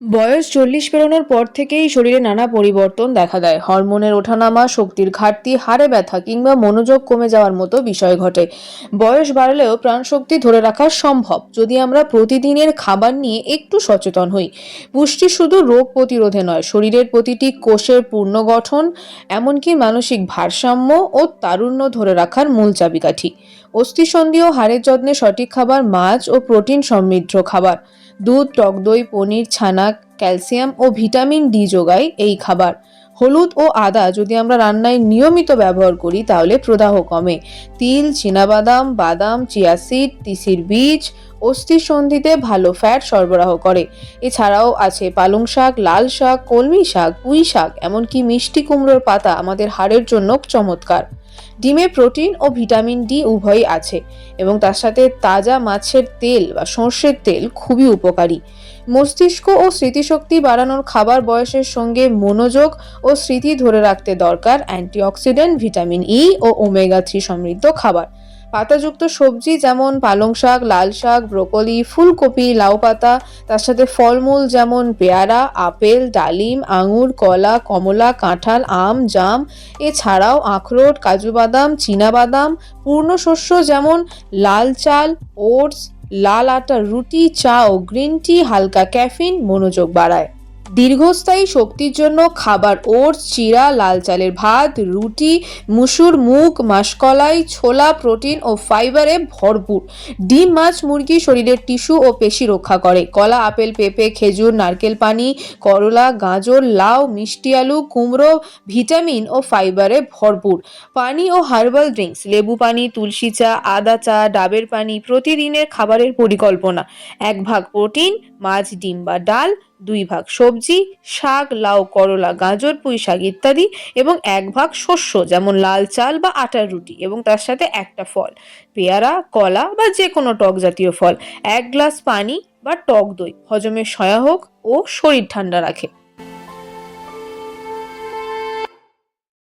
বয়স চল্লিশ পেরোনোর পর থেকেই শরীরে নানা পরিবর্তন দেখা দেয়। হরমোনের ওঠানামা, শক্তির ঘাটতি, হাড়ে ব্যথা কিংবা মনোযোগ কমে যাওয়ার মতো বিষয় ঘটে। বয়স বাড়লেও প্রাণশক্তি ধরে রাখা সম্ভব। যদি আমরা প্রতিদিনের খাবার নিয়ে একটু সচেতন হই, পুষ্টি শুধু রোগ প্রতিরোধে নয়, শরীরের প্রতিটি কোষের পূর্ণ গঠন এমনকি মানসিক ভারসাম্য ও তারুণ্য ধরে রাখার মূল চাবিকাঠি। অস্থিসন্ধি ও হাড়ের যত্নে সঠিক খাবার, মাছ ও প্রোটিন সমৃদ্ধ খাবার। দুধ, টক দই, পনির ছানা ক্যালসিয়াম ও ভিটামিন ডি যোগায় এই খাবার। হলুদ ও আদা যদি আমরা রান্নায় নিয়মিত ব্যবহার করি, তাহলে প্রদাহ কমে। তিল, চীনাবাদাম, বাদাম, চিয়া সিড, তিসির বীজ অস্থিসন্ধিতে ভালো ফ্যাট সরবরাহ করে। এছাড়াও আছে পালং শাক, লাল শাক, কলমি শাক, পুঁই শাক, এমনকি মিষ্টি কুমড়োর পাতা আমাদের হাড়ের জন্য চমৎকার। ডিমে প্রোটিন ও ভিটামিন ডি উভয়ই আছে এবং তার সাথে তাজা মাছের তেল বা সর্ষের তেল খুবই উপকারী। মস্তিষ্ক ও স্মৃতিশক্তি বাড়ানোর খাবার বয়সের সঙ্গে মনোযোগ ও স্মৃতি ধরে রাখতে দরকার অ্যান্টিঅক্সিডেন্ট, ভিটামিন ই ও ওমেগা থ্রি সমৃদ্ধ খাবার। পাতাযুক্ত সবজি যেমন পালং শাক, লাল শাক, ব্রোকলি, ফুলকপি, লাউ পাতা, তার সাথে ফলমূল যেমন পেয়ারা, আপেল, ডালিম, আঙুর, কলা, কমলা, কাঁঠাল, আম, জাম, এছাড়াও আখরোট, কাজু বাদাম বাদাম পূর্ণ শস্য যেমন লাল চাল, ওটস, লাল আটা, রুটি, চা ও গ্রিন টি, হালকা ক্যাফিন, মনোযোগ বাড়ায়। দীর্ঘস্থায়ী শক্তির জন্য খাবার ওটস, চিরা, লাল চালের ভাত, রুটি, মুসুর মুগ, মাসকলাই, ছোলা, প্রোটিন ও ফাইবারে ভরপুর। ডিম, মাছ, মুরগি শরীরের টিস্যু ও পেশি রক্ষা করে। কলা, আপেল, পেঁপে, খেজুর, নারকেল, পানি, করলা, গাজর, লাউ, মিষ্টি আলু, কুমড়ো, ভিটামিন ও ফাইবারে ভরপুর। পানি ও হার্বাল ড্রিঙ্কস, লেবু পানি, তুলসী চা, আদা চা, ডাবের পানি প্রতিদিনের খাবারের পরিকল্পনা। এক ভাগ প্রোটিন, মাছ, ডিম বা ডাল দুই ভাগ সবজি, শাক, লাউ, করলা, গাজর পুঁই শাক ইত্যাদি এবং এক ভাগ শস্য, যেমন লাল চাল বা আটার রুটি এবং তার সাথে একটা ফল। পেয়ারা, কলা বা যে কোনো টক জাতীয় ফল। এক গ্লাস পানি বা টক দই। হজমের সহায়ক ও শরীর ঠান্ডা রাখে।